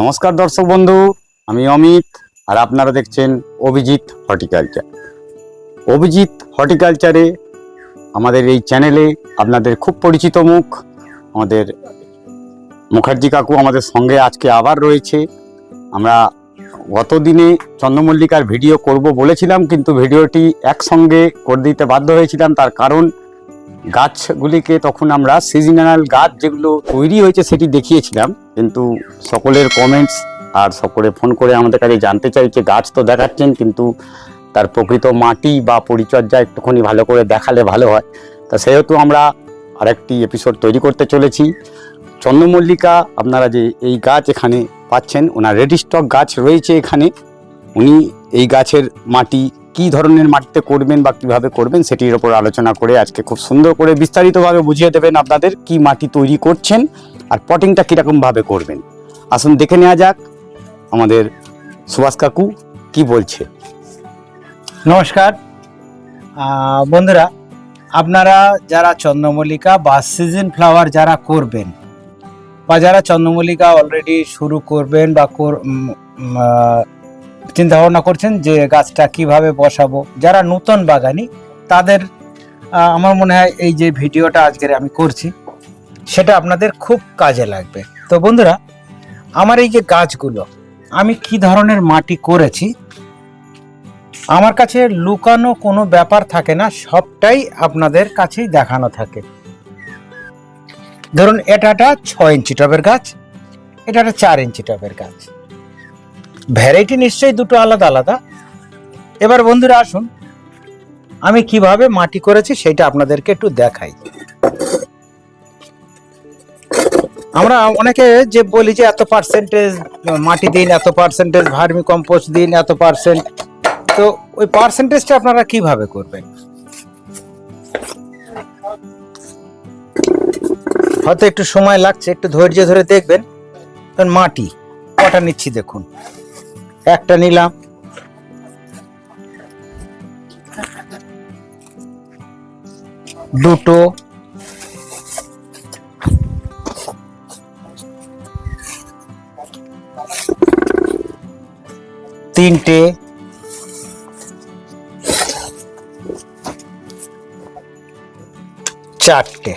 নমস্কার দর্শক বন্ধু, আমি অমিত আর আপনারা দেখছেন অভিজিৎ হর্টিকালচার। অভিজিৎ হর্টিকালচারে আমাদের এই চ্যানেলে আপনাদের খুব পরিচিত মুখ, আমাদের মুখার্জি কাকু আমাদের সঙ্গে আজকে আবার রয়েছে। আমরা গতদিনে চন্দ্রমল্লিকার ভিডিও করব বলেছিলাম, কিন্তু ভিডিওটি একসঙ্গে করে দিতে বাধ্য হয়েছিলাম, তার কারণ গাছগুলিকে তখন আমরা সিজনাল গাছ যেগুলো তৈরি হয়েছে সেটি দেখিয়েছিলাম। কিন্তু সকলের কমেন্টস আর সকলে ফোন করে আমাদের কাছে জানতে চাইছে গাছ তো দেখাচ্ছেন, কিন্তু তার প্রকৃত মাটি বা পরিচর্যা একটুখানি ভালো করে দেখালে ভালো হয়। তা সেহেতু আমরা আরেকটি এপিসোড তৈরি করতে চলেছি। চন্দ্রমল্লিকা, আপনারা যে এই গাছ এখানে পাচ্ছেন, ওনার রেডি স্টক গাছ রয়েছে এখানে। উনি এই গাছের মাটি কি ধরনের মাটিতে করবেন বা কীভাবে করবেন সেটির ওপর আলোচনা করে আজকে খুব সুন্দর করে বিস্তারিতভাবে বুঝিয়ে দেবেন আপনাদের কি মাটি তৈরি করছেন আর পটিংটা কীরকমভাবে করবেন। আসুন দেখে নেওয়া যাক আমাদের সুভাষ কাকু কি বলছে। নমস্কার। বন্ধুরা, আপনারা যারা চন্দ্রমল্লিকা বা সিজন ফ্লাওয়ার যারা করবেন বা যারা চন্দ্রমল্লিকা অলরেডি শুরু করবেন বা চিন্তা ভাবনা করছেন যে গাছটা কীভাবে বসাবো? যারা নতুন বাগানি, তাদের আমার মনে হয় এই যে ভিডিওটা আজকের আমি করছি, সেটা আপনাদের খুব কাজে লাগবে। তো বন্ধুরা, আমার এই যে গাছগুলো, আমি কি ধরনের মাটি করেছি? আমার কাছে লুকানো কোনো ব্যাপার থাকে না, সবটাই আপনাদের কাছেই দেখানো থাকে। ধরুন এটা একটা ছয় ইঞ্চি টবের গাছ এটা একটা চার ইঞ্চি টবের গাছ। ভ্যারাইটি নিশ্চয়ই দুটো আলাদা আলাদা। এবার বন্ধুরা আসুন, আমি কীভাবে মাটি করেছি সেটা আপনাদেরকে একটু দেখাই। আমরা অনেকে যে বলি যে এত পার্সেন্টেজ মাটি দিন, এত পার্সেন্টেজ ভার্মি কম্পোস্ট দিন, এত পার্সেন্ট তো ওই পার্সেন্টেজটা আপনারা কীভাবে করবেন? হয়তো একটু সময় লাগছে, একটু ধৈর্য ধরে দেখবেন। কারণ মাটি, কটা নিচ্ছি দেখুন। একটা নিলাম। দুটো। তিনটে। চারটে।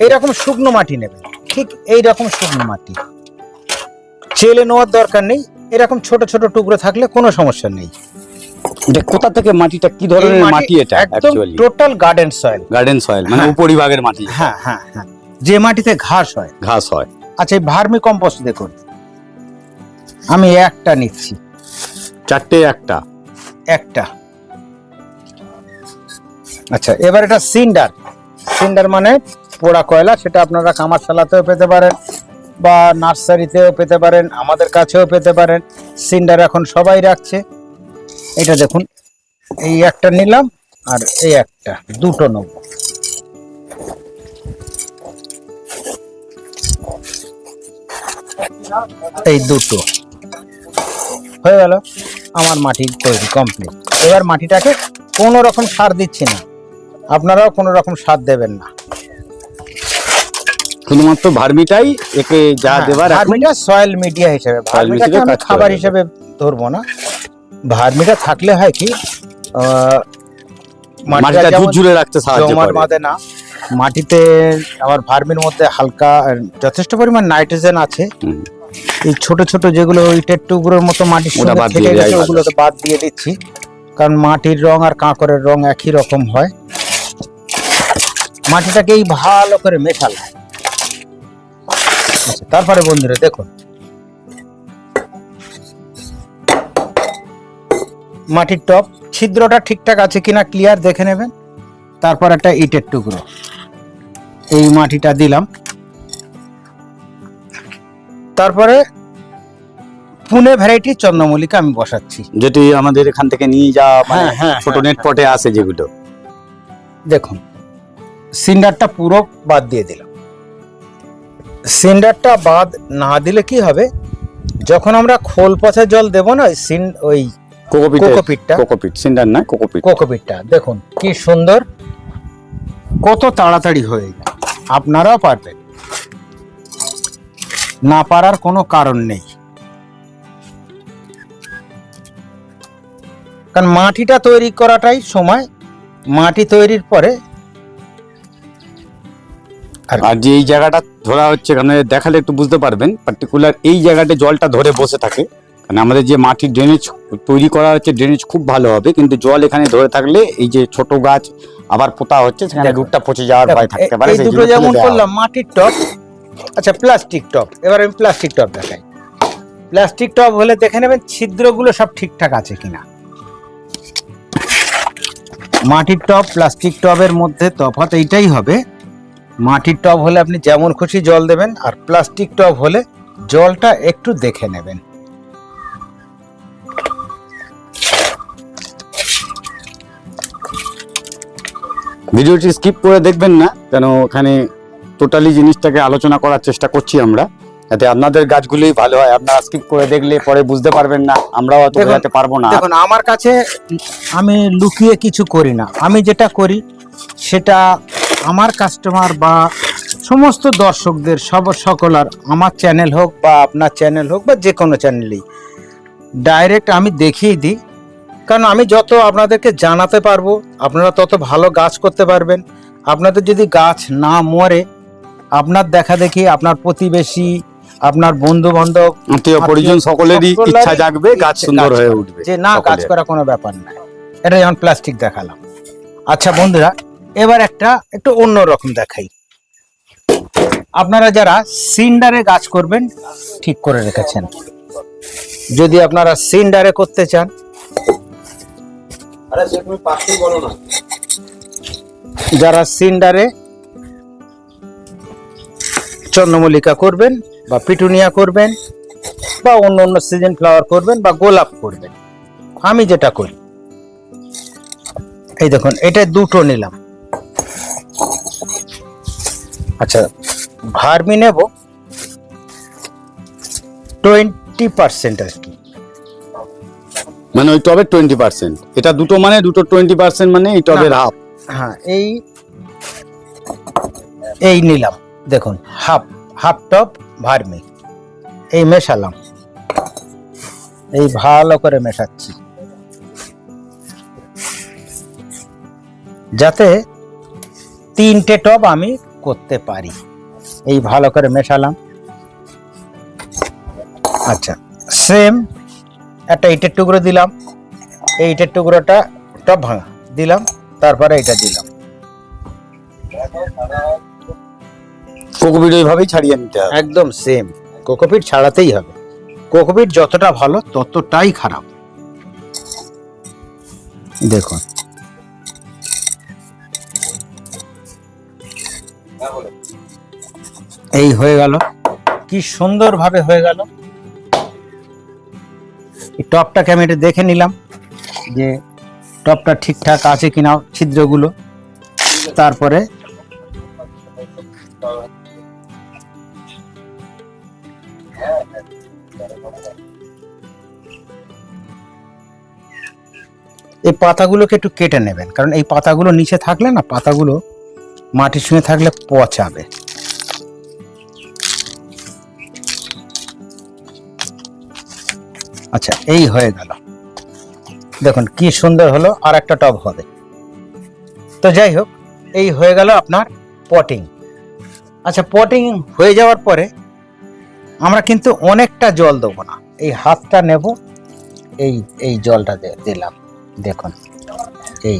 এইরকম শুকনো মাটি নেবেন। ঠিক এই রকম শুকনো মাটি। চেলে নেওয়ার দরকার নেই। এরকম ছোট ছোট টুকরো থাকলে কোনো সমস্যা নেই। এটা কোথা থেকে মাটিটা কি ধরনের মাটি এটা একদম total garden soil garden soil মানে হ্যাঁ। উপরিভাগের মাটি। হ্যাঁ হ্যাঁ হ্যাঁ। যে মাটিতে ঘাস হয়। ঘাস হয়। আচ্ছা এই ভার্মি কম্পোস্ট দেখুন। আমি একটা নিচ্ছি। চারটে একটা। একটা। আচ্ছা এবার এটা সিন্ডার। সিন্ডার মানে পোড়া কয়লা সেটা আপনারা কামার কামারশালাতেও পেতে পারেন। বা নার্সারিতেও পেতে পারেন, আমাদের কাছেও পেতে পারেন। সিন্ডার এখন সবাই রাখছে। এটা দেখুন, এই একটা নিলাম আর এই একটা, দুটো নেব। এই দুটো। হয়ে গেল, আমার মাটি তৈরি কমপ্লিট এবার মাটিটাকে কোনো রকম সার দিচ্ছি না। আপনারাও কোনো রকম সার দেবেন না। শুধুমাত্র ভার্মিটাই একে যা হ্যাঁ, দেবার এখন ভার্মিটা সয়েল মিডিয়া হিসেবে ভার্মিটাকে আমি খাবার। হিসেবে ধরবো না। ভার্মিটা থাকলে হয় কি মাটিটা মাটিটা ঝুরঝুরে রাখতে সাহায্য করে। বাঁধে না মাটিতে আবার ভার্মির মধ্যে হালকা যথেষ্ট পরিমাণ নাইট্রোজেন আছে। এই ছোট ছোট যেগুলো ইটের টুকরোর মতো মাটির সঙ্গে বাদ দিয়ে দেওয়াই গেছে ভালো। ওগুলো তো বাদ দিয়ে দিচ্ছি। কারণ মাটির রং আর কাঁকরের রং একই রকম হয়। মাটিটাকেই ভালো করে মেশালাম আচ্ছা, তারপরে বন্ধুরা দেখুন। মাটির টপ ছিদ্রটা ঠিকঠাক আছে কিনা ক্লিয়ার দেখে নেবেন। তারপর একটা ইটের টুকরো। এই মাটিটা দিলাম। তারপরে পুনে ভ্যারাইটি চন্দ্রমল্লিকা আমি বসাচ্ছি। যেটি আমাদের এখান থেকে নিয়ে যাওয়া মানে হ্যাঁ, হ্যাঁ, ছোট হ্যাঁ, নেট পটে আসে যেগুলো। দেখুন সিন্ডারটা পুরো বাদ দিয়ে দিলাম। সিন্ডারটা বাদ না দিলে কি হবে? যখন আমরা খোল পচা জল দেবো না সিন ওই কোকোপিটটা? কোকোপিট সিন্ডার না কোকোপিট। কোকোপিটটা দেখুন কি সুন্দর। কত তাড়াতাড়ি হয়ে আপনারাও পারবেন। না পারার কোনো কারণ নেই। কারণ মাটিটা তৈরি করাটাই সময়। মাটি তৈরির পরে আর যে এই জায়গাটা ধরা হচ্ছে এখানে দেখালে একটু বুঝতে পারবেন পার্টিকুলার এই জায়গাটা জলটা ধরে বসে থাকে। মানে আমাদের যে মাটির ড্রেনেজ তৈরি করা হচ্ছে ড্রেনেজ খুব ভালো হবে কিন্তু জল এখানে ধরে থাকলে এই যে ছোট গাছ আবার পোতা হচ্ছে সেখানে। রুটটা পচে যাওয়ার ভয় থাকতে পারে দুটো যেমন করলাম মাটির টব। আচ্ছা প্লাস্টিক টব। এবার আমি প্লাস্টিক টব দেখাই। প্লাস্টিক টব হলে দেখে নেবেন ছিদ্রগুলো সব ঠিকঠাক আছে কিনা। মাটির টব প্লাস্টিক টবের মধ্যে তফাৎ এইটাই হবে মাটির টব হলে আপনি যেমন খুশি জল দেবেন আর প্লাস্টিক টব হলে জলটা একটু দেখে নেবেন। ভিডিওটি স্কিপ করে দেখবেন না কেন ওখানে টোটালি জিনিসটাকে আলোচনা করার চেষ্টা করছি আমরা। যাতে আপনাদের গাছগুলোই ভালো হয়। আপনারা স্কিপ করে দেখলে পরে বুঝতে পারবেন না আমরাও অত বোঝাতে পারব না। দেখুন আমার কাছে আমি লুকিয়ে কিছু করি না। আমি যেটা করি সেটা আমার কাস্টমার বা সমস্ত দর্শকদের সব সকল আর আমার চ্যানেল হোক বা আপনার চ্যানেল হোক বা যে কোনো চ্যানেলেই ডাইরেক্ট আমি দেখিয়ে দিই। কারণ আমি যত আপনাদেরকে জানাতে পারব আপনারা তত ভালো গাছ করতে পারবেন। আপনাদের যদি গাছ না মরে আপনার দেখা দেখি আপনার প্রতিবেশী আপনার বন্ধু বান্ধব আত্মীয় পরিজন সকলেরই ইচ্ছা জাগবে গাছ সুন্দর হয়ে উঠবে যে না কাজ সকলের। করা কোনো ব্যাপার না। এটা যেমন প্লাস্টিক দেখালাম। আচ্ছা বন্ধুরা এবার একটা একটু অন্য রকম দেখাই। আপনারা যারা সিন্ডারে গাছ করবেন ঠিক করে রেখেছেন। যদি আপনারা সিন্ডারে করতে চান যারা সিন্ডারে চন্দ্রমল্লিকা করবেন বা পিটুনিয়া করবেন বা অন্য অন্য সিজন ফ্লাওয়ার করবেন বা গোলাপ করবেন আমি যেটা করি। এই দেখুন এটা দুটো নিলাম। আচ্ছা ভার্মি নেব টোয়েন্টি পার্সেন্ট আর কি। মানে ওই টবের টোয়েন্টি পার্সেন্ট এটা দুটো মানে দুটো টোয়েন্টি পার্সেন্ট মানে এই টবের হাফ হ্যাঁ এই এই নিলাম। দেখুন হাফ হাফ টপ ভার্মি। এই মেশালাম। এই ভালো করে মেশাচ্ছি। যাতে তিনটে টব আমি করতে পারি। এই ভালো করে মেশালাম। আচ্ছা সেম একটা ইটের টুকরো দিলাম। এই ইটের টুকরোটা টব ভাঙা, দিলাম, তারপরে এটা দিলাম। কোকোপিট ওইভাবেই ছাড়িয়ে নিতে হবে। একদম সেম কোকোপিট ছাড়াতেই হবে। কোকোপিট যতটা ভালো ততটাই খারাপ। দেখুন এই হয়ে গেল। কি সুন্দরভাবে হয়ে গেল। টপটাকে আমি এটা দেখে নিলাম যে টপটা ঠিকঠাক আছে কিনা ছিদ্রগুলো। তারপরে এই পাতাগুলোকে একটু কেটে নেবেন, কারণ এই পাতাগুলো নিচে থাকলে না, পাতাগুলো মাটির সঙ্গে থাকলে পচাবে। আচ্ছা এই হয়ে গেল। দেখুন কি সুন্দর হলো আর একটা টব হবে। তো যাই হোক এই হয়ে গেল আপনার পটিং আচ্ছা পটিং হয়ে যাওয়ার পরে আমরা কিন্তু অনেকটা জল দেবো না। এই হাতটা নেব এই এই জলটা দিলাম। দেখুন এই।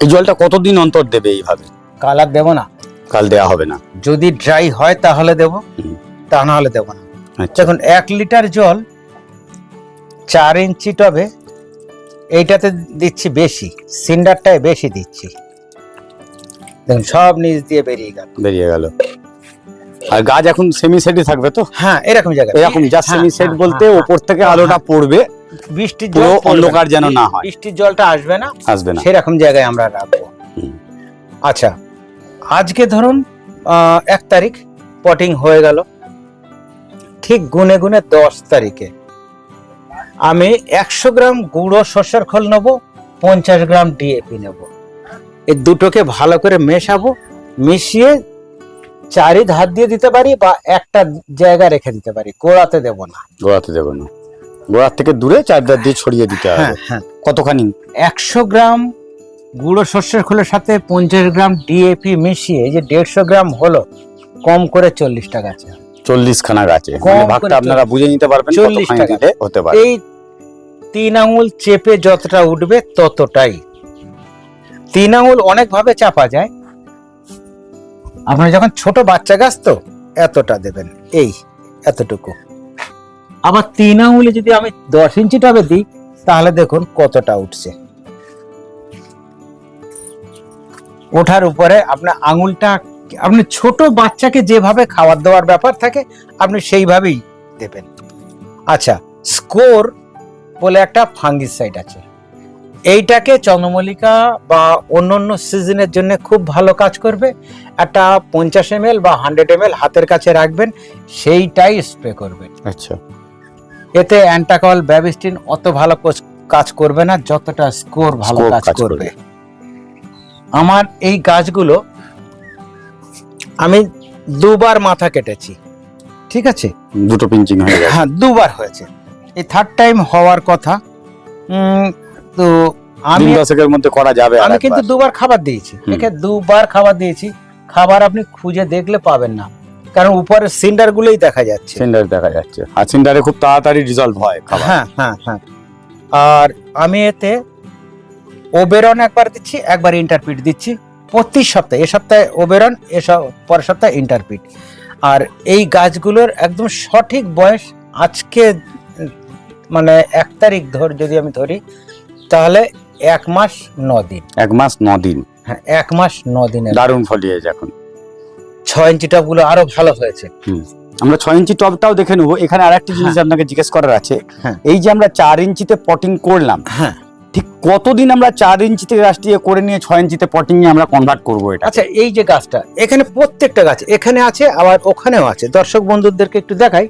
এই জলটা কতদিন অন্তর দেবে এইভাবে? কালার দেব না। কাল দেয়া হবে না। যদি ড্রাই হয় তাহলে দেব। তা না হলে দেব না। দেখুন এক লিটার জল চার ইঞ্চি টবে এইটাতে দিচ্ছি বেশি সিন্ডারটায় বেশি দিচ্ছি। দেখুন সব নিচ দিয়ে বেরিয়ে গেল। বেরিয়ে গেল। আর গাছ এখন সেমি সেটই থাকবে তো? হ্যাঁ এরকম জায়গা এরকম যা হ্যাঁ, সেমি সেট হ্যাঁ, বলতে হ্যাঁ, ওপর থেকে হ্যাঁ, আলোটা পড়বে বৃষ্টির জল অন্ধকার যেন না হয়। বৃষ্টির জলটা আসবে না আসবে না। সেরকম জায়গায় আমরা রাখব। আচ্ছা আজকে ধরুন এক তারিখ পটিং হয়ে গেল। ঠিক গুনে গুনে দশ তারিখে। আমি একশো গ্রাম গুঁড়ো সর্ষের খোল নেব পঞ্চাশ গ্রাম ডিএপি নেব। এই দুটোকে ভালো করে মেশাবো মিশিয়ে চারি ধার দিয়ে দিতে পারি বা একটা জায়গা রেখে দিতে পারি গোড়াতে দেব না। গোড়াতে দেবো না। গোড়ার থেকে দূরে চার ধার দিয়ে ছড়িয়ে দিতে হবে। হ্যাঁ। হ্যাঁ কতখানি? একশো গ্রাম গুঁড়ো শস্যের খোলের সাথে পঞ্চাশ গ্রাম ডিএপি মিশিয়ে যে দেড়শো গ্রাম হলো কম করে চল্লিশ টাকা আছে। চল্লিশ খানা গাছে মানে ভাগটা আপনারা বুঝে নিতে পারবেন 40 কতখানি টাকা। দিলে হতে পারে। এই তিন আঙুল চেপে যতটা উঠবে ততটাই। তিন আঙুল অনেক ভাবে চাপা যায়। আপনার যখন ছোট বাচ্চা গাছ তো এতটা দেবেন। এই এতটুকু। আবার তিন আঙুলে যদি আমি দশ ইঞ্চি টবে দিই তাহলে দেখুন কতটা উঠছে। ওঠার উপরে আপনার আঙুলটা আপনি ছোট বাচ্চাকে যেভাবে খাবার দেওয়ার ব্যাপার থাকে আপনি সেইভাবেই দেবেন। আচ্ছা স্কোর বলে একটা ফাঙ্গিসাইড আছে। এইটাকে চন্দ্রমল্লিকা বা অন্য অন্য সিজনের জন্য খুব ভালো কাজ করবে। একটা পঞ্চাশ এম বা হান্ড্রেড এম হাতের কাছে রাখবেন সেইটাই স্প্রে করবেন। আচ্ছা। এতে অ্যান্টাকল ব্যাবিস্টিন অত ভালো কাজ করবে না যতটা স্কোর ভালো কাজ কাজ করবে। আমার এই গাছগুলো আমি দুবার মাথা কেটেছি। ঠিক আছে? দুটো পিঞ্চিং হয়ে গেছে। হ্যাঁ দুবার হয়েছে। এই থার্ড টাইম হওয়ার কথা তো আমি দশেকের মধ্যে করা যাবে আমি কিন্তু দুবার খাবার দিয়েছি। একে দুবার খাবার দিয়েছি। খাবার আপনি খুঁজে দেখলে পাবেন না। কারণ উপরের সিন্ডার গুলোই দেখা যাচ্ছে। সিন্ডার দেখা যাচ্ছে। আর সিন্ডারে খুব তাড়াতাড়ি রিজলভ হয় খাবার। হ্যাঁ হ্যাঁ হ্যাঁ। আর আমি এতে ওবেরন একবার দিচ্ছি একবার ইন্টারপিট দিচ্ছি। প্রতি সপ্তাহে এ সপ্তাহে ওবেরন এসব পরের সপ্তাহে ইন্টারপিট আর এই গাছগুলোর একদম সঠিক বয়স আজকে মানে এক তারিখ ধর যদি আমি ধরি তাহলে এক মাস ন দিন। এক মাস ন দিন। হ্যাঁ এক মাস ন দিনে দারুণ ফলিয়েছে এখন। ছয় ইঞ্চি টপগুলো আরও ভালো হয়েছে। আমরা ছয় ইঞ্চি টবটাও দেখে নেব। এখানে আরেকটি জিনিস আপনাকে জিজ্ঞেস করার আছে। হ্যাঁ। এই যে আমরা চার ইঞ্চিতে পটিং করলাম হ্যাঁ। ঠিক কতদিন আমরা চার ইঞ্চিতে গাছটি এ করে নিয়ে ছয় ইঞ্চিতে পটিং এ আমরা কনভার্ট করব এটা? আচ্ছা এই যে গাছটা এখানে প্রত্যেকটা গাছ এখানে আছে আবার ওখানেও আছে। দর্শক বন্ধুদেরকে একটু দেখাই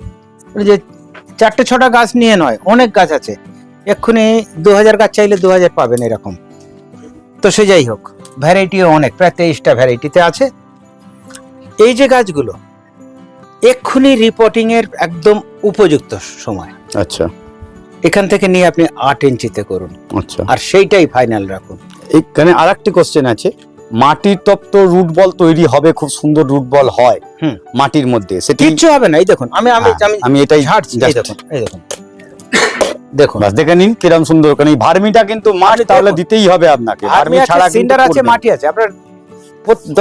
যে চারটে ছটা গাছ নিয়ে নয় অনেক গাছ আছে। এক্ষুনি দু হাজার গাছ চাইলে দু হাজার পাবেন এরকম। তো সে যাই হোক ভ্যারাইটিও অনেক প্রায় তেইশটা ভ্যারাইটিতে আছে। এই যে গাছগুলো এক্ষুনি রিপোর্টিং এর একদম উপযুক্ত সময়। আচ্ছা। এখান থেকে নিয়ে আপনি আট ইঞ্চিতে করুন। আচ্ছা। আর সেইটাই ফাইনাল রাখুন। এখানে আরেকটি কোশ্চেন আছে। মাটির টপ তো রুট বল তৈরি হবে খুব সুন্দর রুট বল হয় হুম। মাটির মধ্যে। সেটি কিচ্ছু হবে না। এই দেখুন আমি আমি হ্যাঁ, আমি এটাই ঝাড়ছি। এই দেখুন এই দেখুন। দেখুন। দেখে নিন কিরম সুন্দর। কারণ এই ভার্মিটা কিন্তু মাটি তাহলে দিতেই হবে আপনাকে। ভার্মি ছাড়া সিন্ডার আছে মাটি আছে। আপনার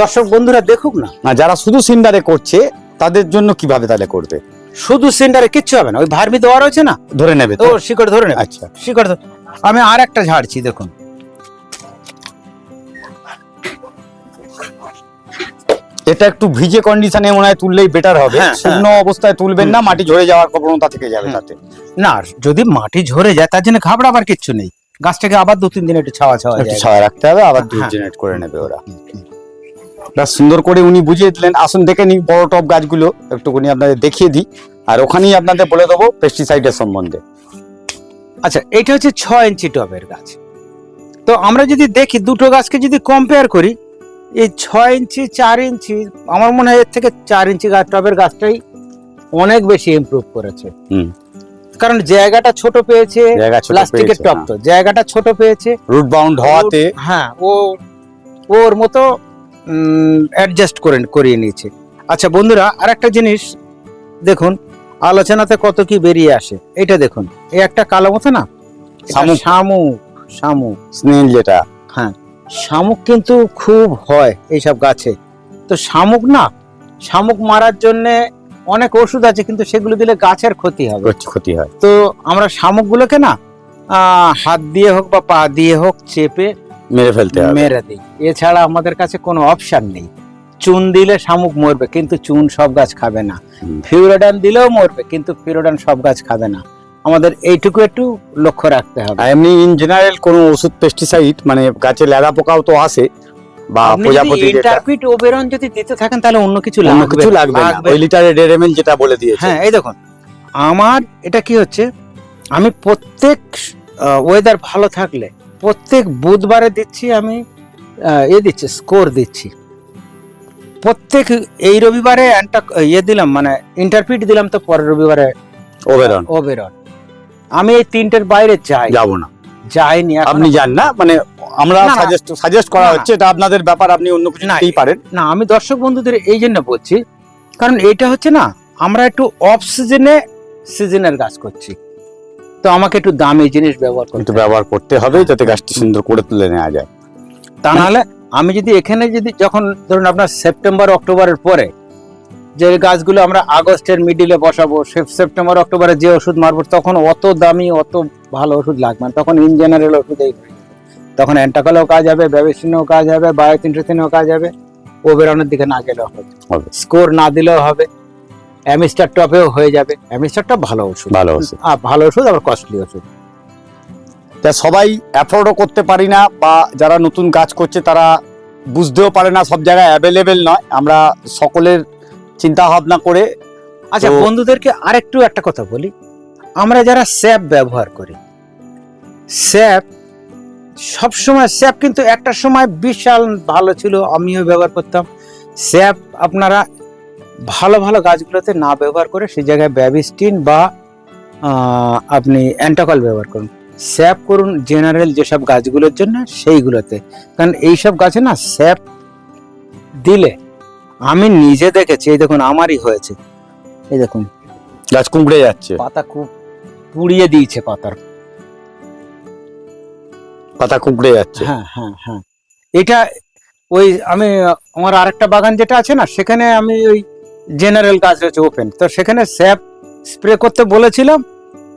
দর্শক বন্ধুরা দেখুক না। না যারা শুধু সিন্ডারে করছে তাদের জন্য কীভাবে তাহলে করবে? শুধু সিন্ডারে কিচ্ছু হবে না ওই ভার্মি দেওয়া রয়েছে না? ধরে নেবে তো। শিকড় ধরে নেবে। আচ্ছা। শিকড় আমি আর একটা ঝাড়ছি দেখুন। এটা একটু ভিজে কন্ডিশনে মনে হয় তুললেই বেটার হবে। হ্যাঁ, শুকনো অবস্থায় তুলবেন না মাটি ঝরে যাওয়ার প্রবণতা থেকে যাবে তাতে। না যদি মাটি ঝরে যায় তার জন্য ঘাবড়াবার কিচ্ছু নেই। গাছটাকে আবার দু তিন দিন একটু ছাওয়া ছাওয়া ছায়া রাখতে হবে আবার হ্যাঁ। জেনারেট করে নেবে ওরা। বেশ সুন্দর করে উনি বুঝিয়ে দিলেন। আসুন দেখে নিই বড় টপ গাছগুলো। একটুখানি আপনাদের দেখিয়ে দিই। আর ওখানেই আপনাদের বলে দেবো পেস্টিসাইডের সম্বন্ধে। আচ্ছা এটা হচ্ছে ছ ইঞ্চি টবের গাছ। তো আমরা যদি দেখি দুটো গাছকে যদি কম্পেয়ার করি এই ছয় ইঞ্চি চার ইঞ্চি আমার মনে হয় এর থেকে চার ইঞ্চি গাছ টবের গাছটাই অনেক বেশি ইমপ্রুভ করেছে। হুম। কারণ জায়গাটা ছোট পেয়েছে প্লাস্টিকের টব তো। জায়গাটা ছোট পেয়েছে। রুট বাউন্ড হওয়াতে হ্যাঁ ও ওর মতো অ্যাডজাস্ট করে করিয়ে নিয়েছে। আচ্ছা বন্ধুরা আর একটা জিনিস দেখুন আলোচনাতে কত কি বেরিয়ে আসে এটা দেখুন। এই একটা কালো মতো না? শামুক। শামুক শামুক। স্নেল যেটা। হ্যাঁ শামুক কিন্তু খুব হয় এইসব গাছে। তো শামুক না শামুক মারার জন্য অনেক ওষুধ আছে কিন্তু সেগুলো দিলে গাছের ক্ষতি হবে। ক্ষতি হয়। তো আমরা শামুকগুলোকে না হাত দিয়ে হোক বা পা দিয়ে হোক চেপে মেরে ফেলতে হবে। মেরে দিই। এছাড়া আমাদের কাছে কোনো অপশন নেই। চুন দিলে শামুক মরবে কিন্তু চুন সব গাছ খাবে না। ফিউরোডান দিলেও মরবে কিন্তু ফিউরোডান সব গাছ খাবে না। আমাদের এইটুকু একটু লক্ষ্য রাখতে হবে। এমনি ইন জেনারেল কোনো ওষুধ পেস্টিসাইড মানে গাছে লেদা পোকাও তো আসে বা প্রজাপতি ইন্টারপিট ওবেরন যদি দিতে থাকেন তাহলে অন্য কিছু অন্য লাগবে। কিছু লাগবে না। ওই লিটারে দেড় এমএল যেটা বলে দিয়েছে। হ্যাঁ এই দেখুন। আমার এটা কি হচ্ছে আমি প্রত্যেক ওয়েদার ভালো থাকলে প্রত্যেক বুধবারে দিচ্ছি আমি এ দিচ্ছি স্কোর দিচ্ছি। প্রত্যেক এই রবিবারে অ্যান্টা ইয়ে দিলাম মানে ইন্টারপিট দিলাম তো পরের রবিবারে ওবেরন ওবেরন আমি এই তিনটের বাইরে যাই। যাব না। যাইনি আপনি যান না মানে আমরা। সাজেস্ট সাজেস্ট করা। হচ্ছে এটা আপনাদের ব্যাপার আপনি অন্য কিছু না, নিতেই পারেন। না আমি দর্শক বন্ধুদের এই জন্য বলছি কারণ এটা হচ্ছে না আমরা একটু অফ সিজনে সিজনের গাছ করছি। তো আমাকে একটু দামি জিনিস ব্যবহার করতে ব্যবহার করতে হবে যাতে গাছটি সুন্দর করে তুলে নেওয়া যায়। তা নাহলে আমি যদি এখানে যদি যখন ধরুন আপনার সেপ্টেম্বর অক্টোবরের পরে যে গাছগুলো আমরা আগস্টের মিডিলে বসাবো সেপ্টেম্বর অক্টোবরে যে ওষুধ মারবো তখন অত দামি অত ভালো ওষুধ লাগবে না। তখন ইন জেনারেল ওষুধেই তখন অ্যান্টাকলেও কাজ হবে ব্যবসিনেও কাজ হবে বায়োতিনট্রিনেও কাজ হবে ও বেরোনোর দিকে না গেলেও হবে। স্কোর না দিলেও হবে। অ্যামিস্টার টপেও হয়ে যাবে। অ্যামিস্টার টপ ভালো ওষুধ। ভালো ওষুধ। আ, ভালো ওষুধ আবার কস্টলি ওষুধ। তা সবাই অ্যাফোর্ডও করতে পারি না বা যারা নতুন কাজ করছে তারা বুঝতেও পারে না সব জায়গায় অ্যাভেলেবেল নয়। আমরা সকলের চিন্তা ভাবনা করে আচ্ছা বন্ধুদেরকে আরেকটু একটা কথা বলি। আমরা যারা স্যাপ ব্যবহার করি স্যাপ সবসময় স্যাপ কিন্তু একটা সময় বিশাল ভালো ছিল আমিও ব্যবহার করতাম। স্যাপ আপনারা ভালো ভালো গাছগুলোতে না ব্যবহার করে সেই জায়গায় ব্যাবিস্টিন বা আপনি অ্যান্টাকল ব্যবহার করুন। স্যাপ করুন জেনারেল যেসব গাছগুলোর জন্য সেইগুলোতে। কারণ এইসব গাছে না স্যাপ দিলে আমি নিজে দেখেছি এই দেখুন আমারই হয়েছে। এই দেখুন। গাছ কুঁকড়ে যাচ্ছে। পাতা খুব পুড়িয়ে দিয়েছে পাতার। পাতা কুঁকড়ে যাচ্ছে। হ্যাঁ হ্যাঁ হ্যাঁ। এটা ওই আমি আমার আরেকটা বাগান যেটা আছে না সেখানে আমি ওই জেনারেল কাজ রয়েছে ওপেন। তো সেখানে স্যাপ স্প্রে করতে বলেছিলাম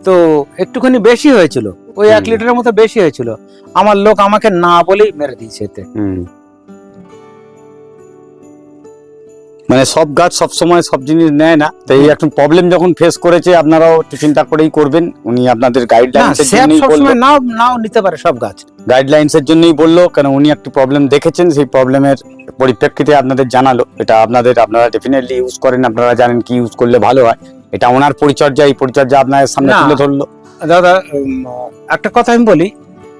তো একটুখানি বেশি হয়েছিল। ওই এক লিটারের মতো বেশি হয়েছিল। আমার লোক আমাকে না বলেই মেরে দিয়েছে এতে। মানে সব গাছ সব সময় সব জিনিস নেয় না। তো এই একটা প্রবলেম যখন ফেস করেছে আপনারাও একটু চিন্তা করেই করবেন। উনি আপনাদের গাইডলাইন্স এর জন্যই বলল। সবসময় নাও নাও নিতে পারে সব গাছ গাইডলাইন্স এর জন্যই বলল কেন উনি একটু প্রবলেম দেখেছেন সেই প্রবলেমের পরিপ্রেক্ষিতে আপনাদের জানালো। এটা আপনাদের আপনারা ডেফিনেটলি ইউজ করেন আপনারা জানেন কি ইউজ করলে ভালো হয়। এটা ওনার পরিচর্যা এই পরিচর্যা আপনাদের সামনে তুলে ধরলো। দাদা একটা কথা আমি বলি।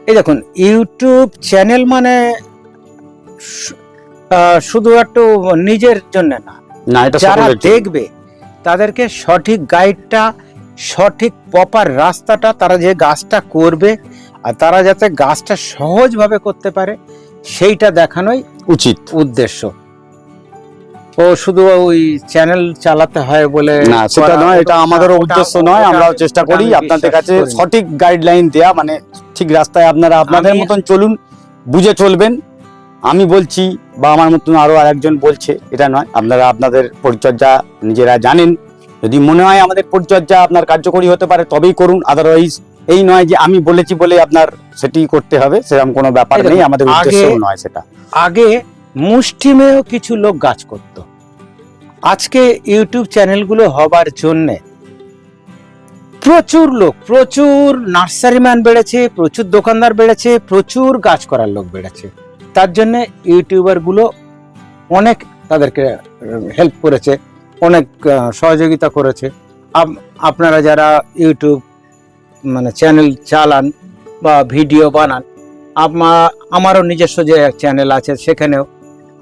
এই দেখুন ইউটিউব চ্যানেল মানে শুধু একটু নিজের জন্য না। না এটা যারা দেখবে তাদেরকে সঠিক গাইডটা সঠিক প্রপার রাস্তাটা তারা যে গাছটা করবে আর তারা যাতে গাছটা সহজভাবে করতে পারে সেইটা দেখানোই উচিত। উদ্দেশ্য। ও শুধু ওই চ্যানেল চালাতে হয় বলে না সেটা নয় এটা আমাদেরও উদ্দেশ্য নয় আমরাও চেষ্টা করি আপনাদের কাছে সঠিক গাইডলাইন দেয়া মানে ঠিক রাস্তায় আপনারা আপনাদের মতন চলুন বুঝে চলবেন। আমি বলছি বা আমার মতন আরও আরেকজন বলছে এটা নয়। আপনারা আপনাদের পরিচর্যা নিজেরা জানেন। যদি মনে হয় আমাদের পরিচর্যা আপনার কার্যকরী হতে পারে তবেই করুন। আদারওয়াইজ এই নয় যে আমি বলেছি বলে আপনার সেটি করতে হবে সেরকম কোনো ব্যাপার নেই। আমাদের উদ্দেশ্য নয় সেটা। আগে মুষ্টিমেয় কিছু লোক গাছ করত। আজকে ইউটিউব চ্যানেলগুলো হবার জন্যে প্রচুর লোক প্রচুর নার্সারি ম্যান বেড়েছে প্রচুর দোকানদার বেড়েছে প্রচুর গাছ করার লোক বেড়েছে। তার জন্য ইউটিউবারগুলো অনেক তাদেরকে হেল্প করেছে, অনেক সহযোগিতা করেছে। আপ- আপনারা যারা ইউটিউব মানে চ্যানেল চালান বা ভিডিও বানান আমা- আমারও নিজস্ব যে চ্যানেল আছে সেখানেও,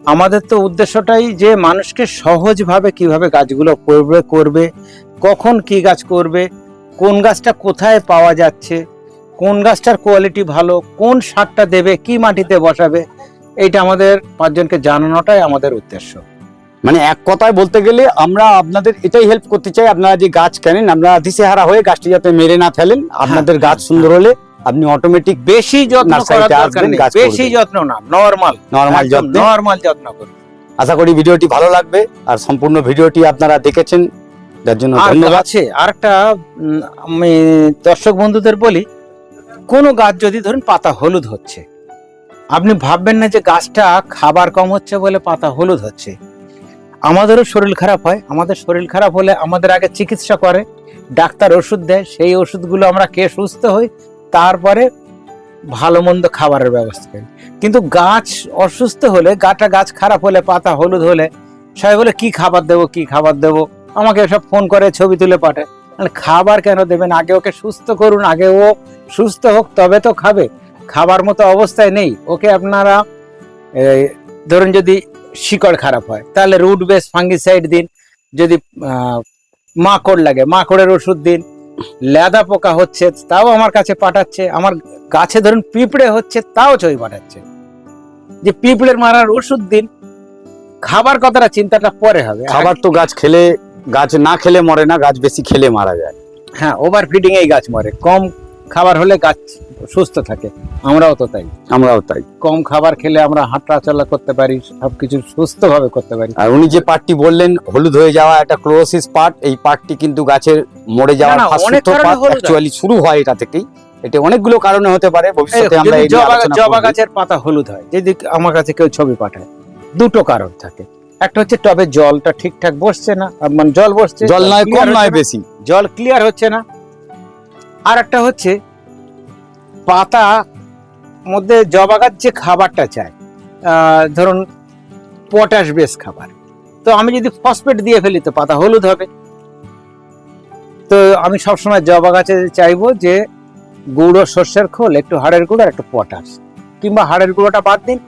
আমাদের তো উদ্দেশ্যটাই যে মানুষকে সহজভাবে কীভাবে গাছগুলো করবে করবে, কখন কি গাছ করবে, কোন গাছটা কোথায় পাওয়া যাচ্ছে, কোন গাছটার কোয়ালিটি ভালো, কোন সারটা দেবে, কি মাটিতে বসাবে এইটা আমাদের পাঁচজনকে জানানোটাই আমাদের উদ্দেশ্য। মানে এক কথায় বলতে গেলে আমরা আপনাদের এটাই হেল্প করতে চাই আপনারা যে গাছ কেনেন আপনারা দিশেহারা হয়ে গাছটি যাতে মেরে না ফেলেন আপনাদের হ্যাঁ, গাছ হ্যাঁ, সুন্দর হলে আপনি অটোমেটিক বেশি যত্ন করার দরকার নেই বেশি যত্ন না নর্মাল নর্মাল যত্ন। নর্মাল যত্ন করুন। আশা করি ভিডিওটি ভালো লাগবে আর সম্পূর্ণ ভিডিওটি আপনারা দেখেছেন যার জন্য ধন্যবাদ। আছে আর একটা আমি দর্শক বন্ধুদের বলি কোনো গাছ যদি ধরুন পাতা হলুদ হচ্ছে আপনি ভাববেন না যে গাছটা খাবার কম হচ্ছে বলে পাতা হলুদ হচ্ছে। আমাদেরও শরীর খারাপ হয়। আমাদের শরীর খারাপ হলে আমাদের আগে চিকিৎসা করে। ডাক্তার ওষুধ দেয়। সেই ওষুধগুলো আমরা কে সুস্থ হই। তারপরে ভালো মন্দ খাবারের ব্যবস্থা করি। কিন্তু গাছ অসুস্থ হলে, গাটা গাছ খারাপ হলে, পাতা হলুদ হলে, সবাই বলে, কি খাবার দেবো, কি খাবার দেবো? আমাকে সব ফোন করে, ছবি তুলে পাঠায়। খাবার কেন দেবেন? আগে ওকে সুস্থ করুন। আগে ও সুস্থ হোক, তবে তো খাবে। খাবার মতো অবস্থায় নেই ওকে আপনারা ধরুন যদি শিকড় খারাপ হয় তাহলে রুট বেস ফাঙ্গিসাইড দিন যদি মাকড় লাগে মাকড়ের ওষুধ দিন লেদা পোকা হচ্ছে তাও আমার কাছে পাঠাচ্ছে আমার গাছে ধরুন পিঁপড়ে হচ্ছে তাও ছবি পাঠাচ্ছে। যে পিঁপড়ের মারার ওষুধ দিন খাবার কথাটা চিন্তাটা পরে হবে। খাবার তো গাছ খেলে গাছ না খেলে মরে না গাছ বেশি খেলে মারা যায়। হ্যাঁ ওভার ফিডিং এই গাছ মরে। কম খাবার হলে গাছ সুস্থ থাকে। আমরাও তো তাই। আমরাও তাই। কম খাবার খেলে আমরা হাঁটা চলা করতে পারি সবকিছু সুস্থভাবে করতে পারি। আর উনি যে পার্টটি বললেন হলুদ হয়ে যাওয়া একটা ক্লোসিস পার্ট এই পার্টটি কিন্তু গাছের মরে। অ্যাকচুয়ালি শুরু হয় এটা থেকেই। এটা অনেকগুলো কারণে হতে পারে ভবিষ্যতে আমরা জবা। গাছের পাতা হলুদ হয় যদি আমার কাছে কেউ ছবি পাঠায় দুটো কারণ থাকে। একটা হচ্ছে টবে জলটা ঠিকঠাক বসছে না মানে জল বসছে জল নয় কম নয় বেশি। জল ক্লিয়ার হচ্ছে না। আর একটা হচ্ছে পাতা মধ্যে জবা গাছ যে খাবারটা চায় ধরুন পটাশ বেস খাবার। তো আমি যদি ফসফেট দিয়ে ফেলি তো পাতা হলুদ হবে। তো আমি সবসময় জবা গাছে চাইব যে গুঁড়ো সর্ষের খোল, একটু হাড়ের গুঁড়ো আর একটু পটাশ। কিংবা হাড়ের গুঁড়োটা বাদ দিন,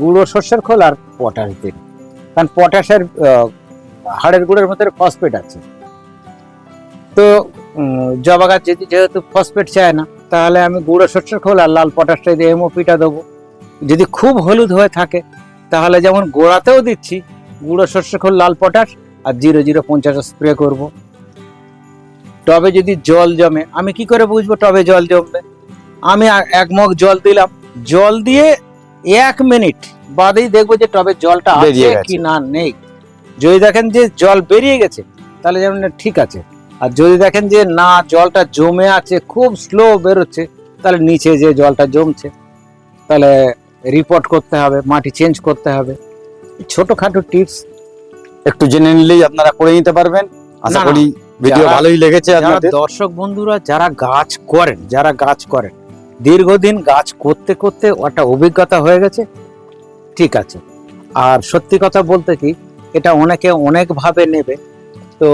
গুঁড়ো সর্ষের খোল আর পটাশ দিন। কারণ পটাশের হাড়ের গুঁড়োর মধ্যে ফসফেট আছে। তো জবা গাছ যদি যেহেতু ফসফেট চায় না তাহলে আমি গুঁড়ো সর্ষের খোল আর লাল পটাশটা দিয়ে এমওপিটা দেবো। যদি খুব হলুদ হয়ে থাকে তাহলে যেমন গোড়াতেও দিচ্ছি গুঁড়ো সর্ষের খোল লাল পটাশ আর জিরো জিরো পঞ্চাশ স্প্রে করব। টবে যদি জল জমে আমি কি করে বুঝব টবে জল জমবে? আমি এক মগ জল দিলাম। জল দিয়ে এক মিনিট বাদেই দেখব যে টবে জলটা আছে কি না নেই। যদি দেখেন যে জল বেরিয়ে গেছে তাহলে যেমন ঠিক আছে। আর যদি দেখেন যে না জলটা জমে আছে খুব স্লো বেরোচ্ছে তাহলে নিচে যে জলটা জমছে তাহলে রিপোর্ট করতে হবে মাটি চেঞ্জ করতে হবে। ছোটখাটো টিপস একটু জেনে নিলেই আপনারা করে নিতে পারবেন। আশা। করি ভিডিও ভালোই লেগেছে আপনাদের। দর্শক বন্ধুরা যারা গাছ করেন যারা গাছ করেন দীর্ঘদিন গাছ করতে করতে একটা অভিজ্ঞতা হয়ে গেছে ঠিক আছে। আর সত্যি কথা বলতে কি এটা অনেকে অনেকভাবে নেবে। তো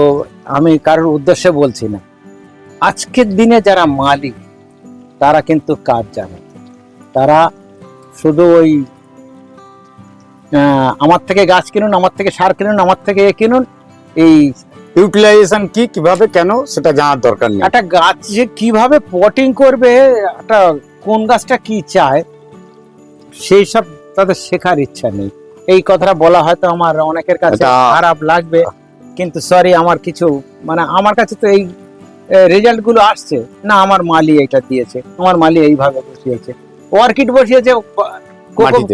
আমি কারোর উদ্দেশ্যে বলছি না। আজকের দিনে যারা মালিক তারা কিন্তু কাজ জানে। তারা শুধু ওই আমার থেকে গাছ কিনুন আমার থেকে সার কিনুন আমার থেকে এ কিনুন এই ইউটিলাইজেশন কি কীভাবে কেন সেটা জানার দরকার নেই। একটা গাছ যে কীভাবে পটিং করবে একটা কোন গাছটা কি চায় সেই সব তাদের শেখার ইচ্ছা নেই। এই কথাটা বলা হয়তো আমার অনেকের কাছে খারাপ লাগবে। কিন্তু সরি আমার কিছু মানে আমার কাছে তো এই রেজাল্টগুলো আসছে। না আমার মালি এটা দিয়েছে। আমার মালি এইভাবে বসিয়েছে। অর্কিড বসিয়েছে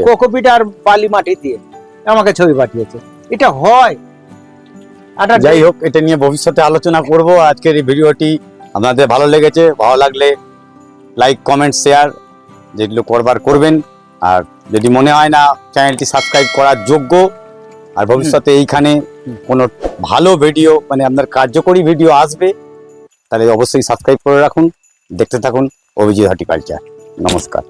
কোকোপিট আর বালি মাটি দিয়ে আমাকে ছবি পাঠিয়েছে। এটা হয়। যাই হোক এটা নিয়ে ভবিষ্যতে আলোচনা করব। আজকের এই ভিডিওটি আপনাদের ভালো লেগেছে ভালো লাগলে লাইক কমেন্ট শেয়ার যেগুলো করবার করবেন। আর যদি মনে হয় না চ্যানেলটি সাবস্ক্রাইব করার যোগ্য আর ভবিষ্যতে এইখানে কোনো ভালো ভিডিও মানে আপনার কার্যকরী ভিডিও আসবে, তাহলে অবশ্যই সাবস্ক্রাইব করে রাখুন। দেখতে থাকুন অভিজিৎ হর্টিকালচার। নমস্কার।